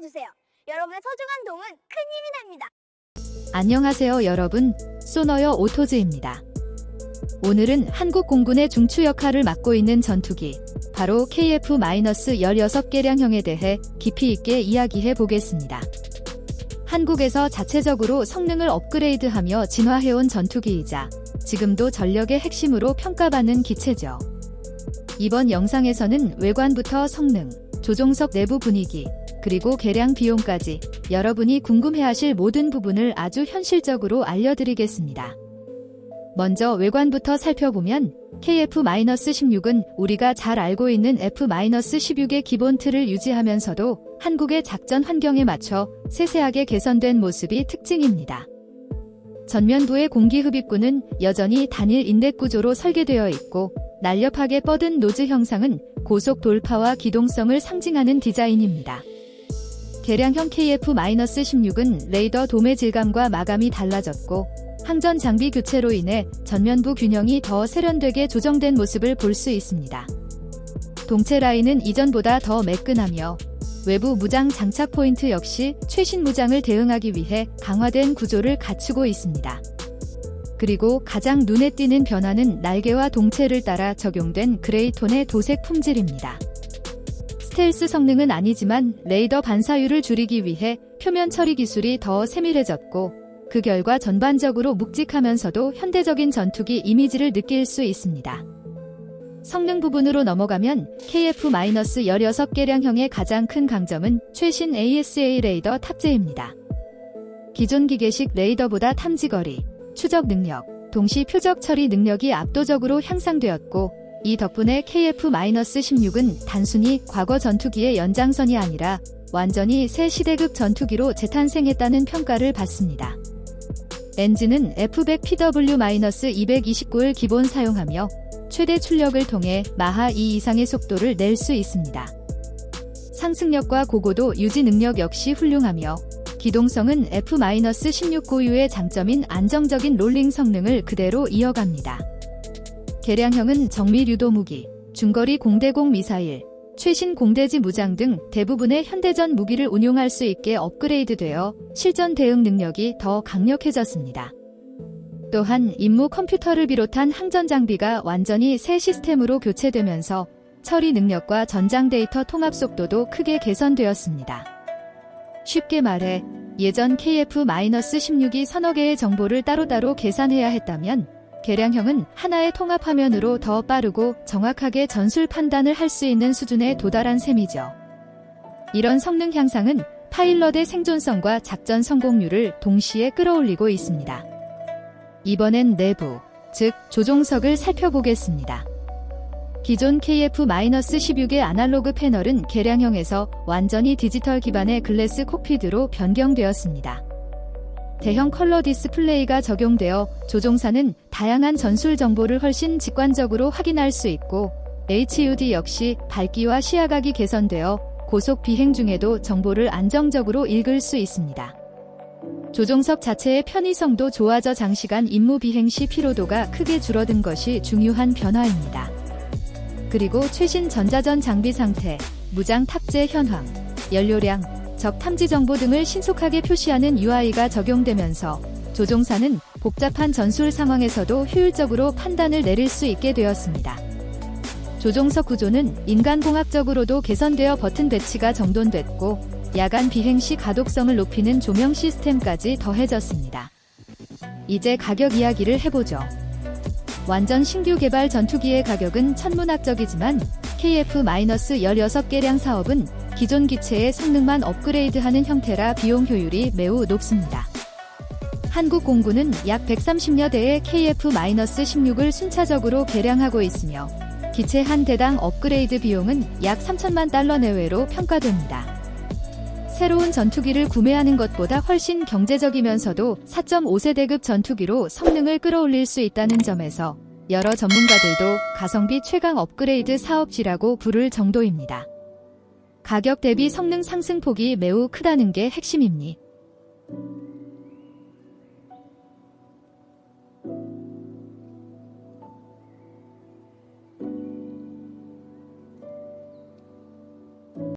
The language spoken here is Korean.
해주세요. 여러분의 소중한 도움은 큰 힘이 됩니다. 안녕하세요 여러분, 소너여 오토즈입니다. 오늘은 한국 공군의 중추 역할을 맡고 있는 전투기, 바로 KF-16개량형에 대해 깊이 있게 이야기해 보겠습니다. 한국에서 자체적으로 성능을 업그레이드하며 진화해온 전투기이자 지금도 전력의 핵심으로 평가받는 기체죠. 이번 영상에서는 외관부터 성능, 조종석 내부 분위기, 그리고 개량 비용까지 여러분이 궁금해하실 모든 부분을 아주 현실적으로 알려드리겠습니다. 먼저 외관부터 살펴보면 KF-16은 우리가 잘 알고 있는 F-16의 기본 틀을 유지하면서도 한국의 작전 환경에 맞춰 세세하게 개선된 모습이 특징입니다. 전면부의 공기 흡입구는 여전히 단일 인덱 구조로 설계되어 있고 날렵하게 뻗은 노즈 형상은 고속 돌파와 기동성을 상징하는 디자인입니다. 개량형 KF-16은 레이더 도매 질감과 마감이 달라졌고 항전 장비 교체로 인해 전면부 균형이 더 세련되게 조정된 모습을 볼 수 있습니다. 동체 라인은 이전보다 더 매끈하며 외부 무장 장착 포인트 역시 최신 무장을 대응하기 위해 강화된 구조를 갖추고 있습니다. 그리고 가장 눈에 띄는 변화는 날개와 동체를 따라 적용된 그레이톤의 도색 품질입니다. 스텔스 성능은 아니지만 레이더 반사율을 줄이기 위해 표면 처리 기술이 더 세밀해졌고 그 결과 전반적으로 묵직하면서도 현대적인 전투기 이미지를 느낄 수 있습니다. 성능 부분으로 넘어가면 KF-16개량형의 가장 큰 강점은 최신 ASA 레이더 탑재입니다. 기존 기계식 레이더보다 탐지거리, 추적 능력, 동시 표적 처리 능력이 압도적으로 향상되었고 이 덕분에 KF-16은 단순히 과거 전투기의 연장선이 아니라 완전히 새 시대급 전투기로 재탄생했다는 평가를 받습니다. 엔진은 F100PW-229을 기본 사용하며 최대 출력을 통해 마하 2 이상의 속도를 낼 수 있습니다. 상승력과 고고도 유지 능력 역시 훌륭하며 기동성은 F-16 고유의 장점인 안정적인 롤링 성능을 그대로 이어갑니다. 개량형은 정밀 유도 무기, 중거리 공대공 미사일, 최신 공대지 무장 등 대부분의 현대전 무기를 운용할 수 있게 업그레이드되어 실전 대응 능력이 더 강력해졌습니다. 또한 임무 컴퓨터를 비롯한 항전 장비가 완전히 새 시스템으로 교체되면서 처리 능력과 전장 데이터 통합 속도도 크게 개선되었습니다. 쉽게 말해 예전 KF-16이 서너 개의 정보를 따로따로 계산해야 했다면 개량형은 하나의 통합 화면으로 더 빠르고 정확하게 전술 판단을 할 수 있는 수준에 도달한 셈이죠. 이런 성능 향상은 파일럿의 생존성과 작전 성공률을 동시에 끌어올리고 있습니다. 이번엔 내부, 즉 조종석을 살펴보겠습니다. 기존 KF-16의 아날로그 패널은 개량형에서 완전히 디지털 기반의 글래스 콕피드로 변경되었습니다. 대형 컬러 디스플레이가 적용되어 조종사는 다양한 전술 정보를 훨씬 직관적으로 확인할 수 있고 HUD 역시 밝기와 시야각이 개선되어 고속 비행 중에도 정보를 안정적으로 읽을 수 있습니다. 조종석 자체의 편의성도 좋아져 장시간 임무 비행 시 피로도가 크게 줄어든 것이 중요한 변화입니다. 그리고 최신 전자전 장비 상태, 무장 탑재 현황, 연료량, 적 탐지 정보 등을 신속하게 표시하는 UI가 적용되면서 조종사는 복잡한 전술 상황에서도 효율적으로 판단을 내릴 수 있게 되었습니다. 조종석 구조는 인간공학적으로도 개선되어 버튼 배치가 정돈됐고 야간 비행 시 가독성을 높이는 조명 시스템까지 더해졌습니다. 이제 가격 이야기를 해보죠. 완전 신규 개발 전투기의 가격은 천문학적이지만 KF-16개량 사업은 기존 기체의 성능만 업그레이드하는 형태라 비용 효율이 매우 높습니다. 한국 공군은 약 130여 대의 KF-16을 순차적으로 개량하고 있으며 기체 한 대당 업그레이드 비용은 약 3천만 달러 내외로 평가됩니다. 새로운 전투기를 구매하는 것보다 훨씬 경제적이면서도 4.5세대급 전투기로 성능을 끌어올릴 수 있다는 점에서 여러 전문가들도 가성비 최강 업그레이드 사업지라고 부를 정도입니다. 가격 대비 성능 상승폭이 매우 크다는 게 핵심입니다.